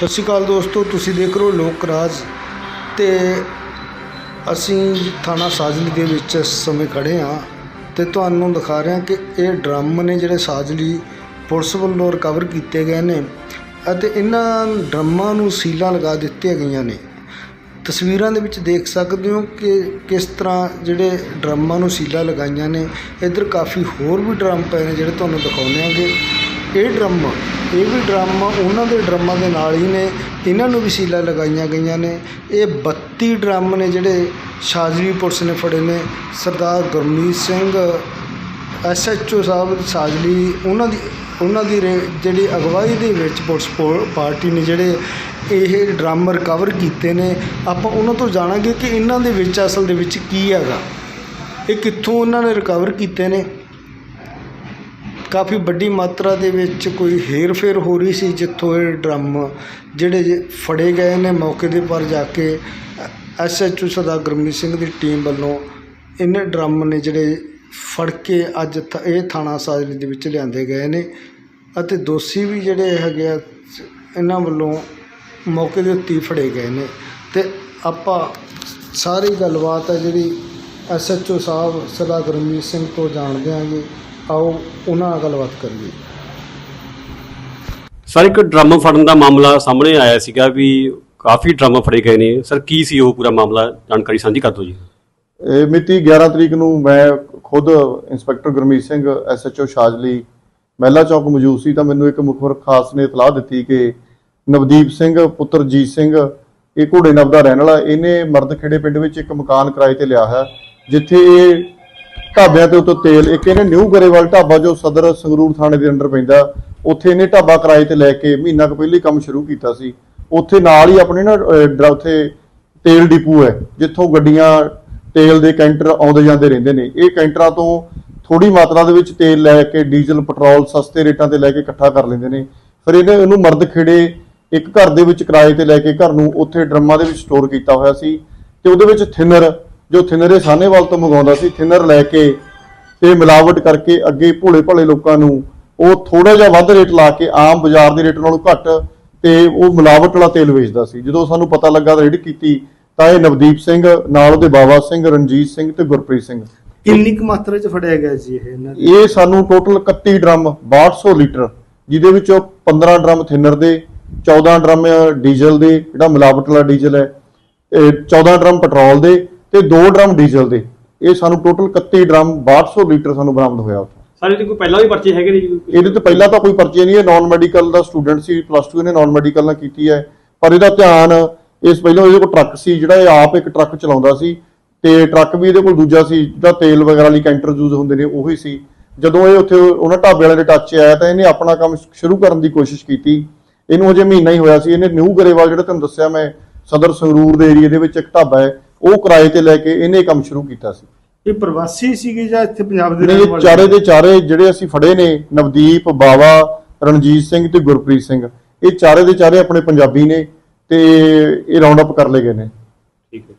ਸਤਿ ਸ਼੍ਰੀ ਅਕਾਲ ਦੋਸਤੋ, ਤੁਸੀਂ ਦੇਖ ਰਹੇ ਹੋ ਲੋਕ ਰਾਜ ਤੇ ਅਸੀਂ ਥਾਣਾ ਸਾਜਲੀ ਦੇ ਵਿੱਚ ਇਸ ਸਮੇਂ ਖੜੇ ਹਾਂ ਤੇ ਤੁਹਾਨੂੰ ਦਿਖਾ ਰਹੇ ਹਾਂ ਕਿ ਇਹ ਡਰਮ ਨੇ ਜਿਹੜੇ ਸਾਜਲੀ ਪੁਲਿਸ ਵੱਲੋਂ ਰਿਕਵਰ ਕੀਤੇ ਗਏ ਨੇ ਅਤੇ ਇਹਨਾਂ ਡਰਮਾਂ ਨੂੰ ਸੀਲਾਂ ਲਗਾ ਦਿੱਤੀਆਂ ਗਈਆਂ ਨੇ। ਤਸਵੀਰਾਂ ਦੇ ਵਿੱਚ ਦੇਖ ਸਕਦੇ ਹੋ ਕਿ ਕਿਸ ਤਰ੍ਹਾਂ ਜਿਹੜੇ ਡਰਮਾਂ ਨੂੰ ਸੀਲਾਂ ਲਗਾਈਆਂ ਨੇ। ਇੱਧਰ ਕਾਫੀ ਹੋਰ ਵੀ ਡਰਮ ਪਏ ਨੇ ਜਿਹੜੇ ਤੁਹਾਨੂੰ ਦਿਖਾਉਂਦੇ ਆਂਗੇ ਇਹ ਡਰਮ ਇਹ ਵੀ ਡਰਮ ਉਹਨਾਂ ਦੇ ਡਰਮਾਂ ਦੇ ਨਾਲ ਹੀ ਨੇ, ਇਹਨਾਂ ਨੂੰ ਵੀ ਸੀਲਾਂ ਲਗਾਈਆਂ ਗਈਆਂ ਨੇ। ਇਹ 32 ਡਰਮ ਨੇ ਜਿਹੜੇ ਸ਼ਾਜਲੀ ਪੁਲਿਸ ਨੇ ਫੜੇ ਨੇ, ਸਰਦਾਰ ਗੁਰਮੀਤ ਸਿੰਘ ਐਸਐਚਓ ਸਾਹਿਬ, ਸਾਜਲੀ, ਉਹਨਾਂ ਦੀ ਉਹਨਾਂ ਦੀ ਰੇ- ਜਿਹੜੀ ਅਗਵਾਈ ਦੇ ਵਿੱਚ ਪੁਲਿਸ ਪੋ- ਪਾਰਟੀ ਨੇ ਜਿਹੜੇ ਇਹ ਡਰਮ ਰਿਕਵਰ ਕੀਤੇ ਨੇ, ਆਪਾਂ ਉਹਨਾਂ ਤੋਂ ਜਾਣਾਂਗੇ ਕਿ ਇਹਨਾਂ ਦੇ ਵਿੱਚ, ਅਸਲ ਦੇ ਵਿੱਚ ਕੀ ਹੈਗਾ। ਇਹ ਕਿੱਥੋਂ ਉਹਨਾਂ ਨੇ ਰਿਕਵਰ ਕੀਤੇ ਨੇ। ਕਾਫੀ ਵੱਡੀ ਮਾਤਰਾ ਦੇ ਵਿੱਚ ਕੋਈ ਹੇਰ-ਫੇਰ ਹੋ ਰਹੀ ਸੀ ਜਿੱਥੋਂ ਇਹ ਡਰਮ ਜਿਹੜੇ ਫੜੇ ਗਏ ਨੇ ਮੌਕੇ ਦੇ ਪਰ ਜਾ ਕੇ ਐਸਐਚਓ ਸਰਦਾਰ ਗੁਰਮੀਤ ਸਿੰਘ ਦੀ ਟੀਮ ਵੱਲੋਂ ਇਹਨੇ ਡਰਮ ਨੇ ਜਿਹੜੇ ਫੜ ਕੇ ਅੱਜ ਥ- ਇਹ ਥਾਣਾ ਸਾਜਲੀ ਦੇ ਵਿੱਚ ਲਿਆਂਦੇ ਗਏ ਨੇ ਅਤੇ ਦੋਸ਼ੀ ਵੀ ਜਿਹੜੇ ਹੈਗੇ ਆ, ਇਹਨਾਂ ਵੱਲੋਂ ਮੌਕੇ ਦੇ ਉੱਤੇ ਫੜੇ ਗਏ ਨੇ। ਤੇ ਆਪਾਂ ਸਾਰੀ ਗੱਲਬਾਤ ਹੈ ਜਿਹੜੀ ਐਸਐਚਓ ਸਾਹਿਬ ਸਰਦਾਰ ਗੁਰਮੀਤ ਸਿੰਘ ਤੋਂ ਜਾਣਦੇ ਹਾਂਗੇ ਆਓ ਉਹਨਾਂ ਨਾਲ ਗੱਲਬਾਤ ਕਰੀਏ। ਸਰ ਇੱਕ ਡਰਮ ਫੜਨ ਦਾ ਮਾਮਲਾ ਸਾਹਮਣੇ ਆਇਆ ਸੀਗਾ ਵੀ ਕਾਫੀ ਡਰਮ ਫੜੇ ਗਏ ਨੇ। ਸਰ ਕੀ ਸੀ ਉਹ ਪੂਰਾ ਮਾਮਲਾ? ਜਾਣਕਾਰੀ ਸਾਂਝੀ ਕਰ ਦਿਓ ਜੀ। ਇਹ ਮਿਤੀ 11 ਤਰੀਕ ਨੂੰ ਮੈਂ ਖੁਦ ਇੰਸਪੈਕਟਰ ਗੁਰਮੀਤ ਸਿੰਘ ਐਸਐਚਓ ਸ਼ਾਜਲੀ ਮਹਿਲਾ ਚੌਕ ਮੌਜੂਦ ਸੀ ਤਾਂ ਮੈਨੂੰ ਇੱਕ ਮੁਖਬਰ ਖਾਸ ਨੇ ਇਤਲਾਹ ਦਿੱਤੀ ਕਿ ਨਵਦੀਪ ਸਿੰਘ ਪੁੱਤਰ ਜੀਤ ਸਿੰਘ ਇਹ ਘੋੜੇ ਨਵ ਦਾ ਰਹਿਣ ਵਾਲਾ ਇਹਨੇ ਮਰਦਖੇੜੇ ਪਿੰਡ ਵਿੱਚ ਇੱਕ ਮਕਾਨ ਕਿਰਾਏ ਤੇ ਲਿਆ ਹੈ ਜਿੱਥੇ ਇਹ ਢਾਬਿਆਂ ਤੇ ਉੱਤੋਂ ਤੇਲ ਇੱਕ ਇਹਨੇ ਨਿਊ ਗਰੇਵਾਲ ਢਾਬਾ ਜੋ ਸਦਰ ਸੰਗਰੂਰ ਥਾਣੇ ਦੇ ਅੰਡਰ ਪੈਂਦਾ ਉੱਥੇ ਇਹਨੇ ਢਾਬਾ ਕਿਰਾਏ ਤੇ ਲੈ ਕੇ ਮਹੀਨਾ ਕੁ ਪਹਿਲਾਂ ਹੀ ਕੰਮ ਸ਼ੁਰੂ ਕੀਤਾ ਸੀ। ਉੱਥੇ ਨਾਲ ਹੀ ਆਪਣੇ ਨਾ ਅਹ, ਡਰਾ- ਉੱਥੇ ਤੇਲ ਡਿਪੂ ਹੈ ਜਿੱਥੋਂ ਗੱਡੀਆਂ ਤੇਲ ਦੇ ਕੈਂਟਰ ਆਉਂਦੇ ਜਾਂਦੇ ਰਹਿੰਦੇ ਨੇ। ਇਹ ਕੈਂਟਰਾਂ ਤੋਂ ਥੋੜੀ ਮਾਤਰਾ ਦੇ ਵਿੱਚ ਤੇਲ ਲੈ ਕੇ ਡੀਜ਼ਲ ਪੈਟਰੋਲ ਸਸਤੇ ਰੇਟਾਂ ਤੇ ਲੈ ਕੇ ਇਕੱਠਾ ਕਰ ਲੈਂਦੇ ਨੇ। ਫਿਰ ਇਹਨੇ ਇਹਨੂੰ ਮਰਦ ਖੇੜੇ ਇੱਕ ਘਰ ਦੇ ਵਿੱਚ ਕਿਰਾਏ ਤੇ ਲੈ ਕੇ ਘਰ ਨੂੰ ਉੱਥੇ ਡਰਮਾਂ ਦੇ ਵਿੱਚ ਸਟੋਰ ਕੀਤਾ ਹੋਇਆ ਸੀ ਤੇ ਉਹਦੇ ਵਿੱਚ ਥਿਨਰ ਜੋ ਥਿਨਰ ਇਹ ਸਾਹਨੇਵਾਲ ਤੋਂ ਮੰਗਾਉਂਦਾ ਸੀ ਥਿਨਰ ਲੈ ਕੇ ਤੇ ਮਿਲਾਵਟ ਕਰਕੇ ਅੱਗੇ ਭੋਲੇ ਭਲੇ ਲੋਕਾਂ ਨੂੰ ਉਹ ਥੋੜਾ ਜਿਹਾ ਵੱਧ ਰੇਟ ਲਾ ਕੇ ਆਮ ਬਾਜ਼ਾਰ ਦੇ ਰੇਟ ਨਾਲੋਂ ਘੱਟ ਤੇ ਉਹ ਮਿਲਾਵਟ ਵਾਲਾ ਤੇਲ ਵੇਚਦਾ ਸੀ ਜਦੋਂ ਸਾਨੂੰ ਪਤਾ ਲੱਗਾ ਰੇਡ ਕੀਤੀ ਤਾਂ ਇਹ ਨਵਦੀਪ ਸਿੰਘ ਨਾਲ ਉਹਦੇ ਬਾਬਾ ਸਿੰਘ ਰਣਜੀਤ ਸਿੰਘ ਤੇ ਗੁਰਪ੍ਰੀਤ ਸਿੰਘ ਕਿੰਨੀ ਕੁ ਮਾਤਰਾ 'ਚ ਫੜਿਆ ਗਿਆ ਜੀ ਇਹ ਇਹਨਾਂ ਦੇ? ਇਹ ਸਾਨੂੰ ਟੋਟਲ 31 ਡਰਮ 6200 ਲੀਟਰ ਜਿਹਦੇ ਵਿੱਚੋਂ 15 ਡਰਮ ਥਿਨਰ ਦੇ 14 ਡਰਮ ਡੀਜ਼ਲ ਦੇ ਜਿਹੜਾ ਮਿਲਾਵਟ ਵਾਲਾ ਡੀਜ਼ਲ ਹੈ ਇਹ 14 ਡਰਮ ਪੈਟਰੋਲ ਦੇ ਤੇ 2 ਡਰਮ ਡੀਜ਼ਲ ਦੇ। ਇਹ ਸਾਨੂੰ ਟੋਟਲ 31 ਡਰਮ 6200 ਲੀਟਰ ਸਾਨੂੰ ਬਰਾਮਦ ਹੋਇਆ ਉੱਥੇ। ਸਰ ਇਹਦੇ ਕੋਈ ਪਹਿਲਾਂ ਵੀ ਪਰਚੇ ਹੈਗੇ ਨੇ ਜੀ? ਕੋਈ? ਇਹਦੇ ਤੋਂ ਪਹਿਲਾਂ ਤਾਂ ਕੋਈ ਪਰਚੇ ਨਹੀਂ ਹੈ। ਨਾਨ ਮੈਡੀਕਲ ਦਾ ਸਟੂਡੈਂਟ ਸੀ ਪਲੱਸ 2 ਇਹਨੇ ਨਾਨ ਮੈਡੀਕਲ ਨਾਲ ਕੀਤੀ ਹੈ। ਪਰ ਇਹਦਾ ਧਿਆਨ ਇਸ ਪਹਿਲਾਂ ਇਹਦੇ ਕੋਲ ਟਰੱਕ ਸੀ ਜਿਹੜਾ ਇਹ ਆਪ ਇੱਕ ਟਰੱਕ ਚਲਾਉਂਦਾ ਸੀ। ਤੇ ਟਰੱਕ ਵੀ ਇਹਦੇ ਕੋਲ ਦੂਜਾ ਸੀ ਜਿਹੜਾ ਤੇਲ ਵਗੈਰਾ ਲਈ ਕੈਂਟਰ ਯੂਜ਼ ਹੁੰਦੇ ਨੇ ਉਹੀ ਸੀ। ਜਦੋਂ ਇਹ ਉੱਥੇ ਉਹਨਾਂ ਢਾਬੇ ਵਾਲਿਆਂ ਦੇ ਟੱਚ 'ਚ ਆਇਆ ਤਾਂ ਇਹਨੇ ਆਪਣਾ ਕੰਮ ਸ਼ੁਰੂ ਕਰਨ ਦੀ ਕੋਸ਼ਿਸ਼ ਕੀਤੀ। ਇਹਨੂੰ ਹਜੇ ਮਹੀਨਾ ਹੀ ਹੋਇਆ ਸੀ। ਇਹਨੇ ਨਿਊ ਗਰੇਵਾਲ ਜਿਹੜਾ ਤੁਹਾਨੂੰ ਦੱਸਿਆ ਮੈਂ ਸਦਰ ਸੰਗਰੂਰ ਦੇ ਏਰੀਆ ਦੇ ਵਿੱਚ ਇੱਕ ਢਾਬਾ ਹੈ ਉਹ ਕਿਰਾਏ ਤੇ ਲੈ ਕੇ ਇਹਨੇ ਇਹ ਕੰਮ ਸ਼ੁਰੂ ਕੀਤਾ ਸੀ। ਇਹ ਪ੍ਰਵਾਸੀ ਸੀਗੇ ਜਾਂ ਇੱਥੇ ਪੰਜਾਬ ਦੇ ਨੇ ਰਹਿਣ ਵਾਲੇ? ਚਾਰੇ ਦੇ ਚਾਰੇ ਜਿਹੜੇ ਅਸੀਂ ਫੜੇ ਨੇ ਨਵਦੀਪ ਬਾਵਾ ਰਣਜੀਤ ਸਿੰਘ ਤੇ ਗੁਰਪ੍ਰੀਤ ਸਿੰਘ। ਇਹ ਚਾਰੇ ਦੇ ਚਾਰੇ ਆਪਣੇ ਪੰਜਾਬੀ ਨੇ ਤੇ ਇਹ ਰਾਉਂਡ ਅਪ ਕਰ ਲਏ ਗਏ ਨੇ। ਠੀਕ ਹੈ।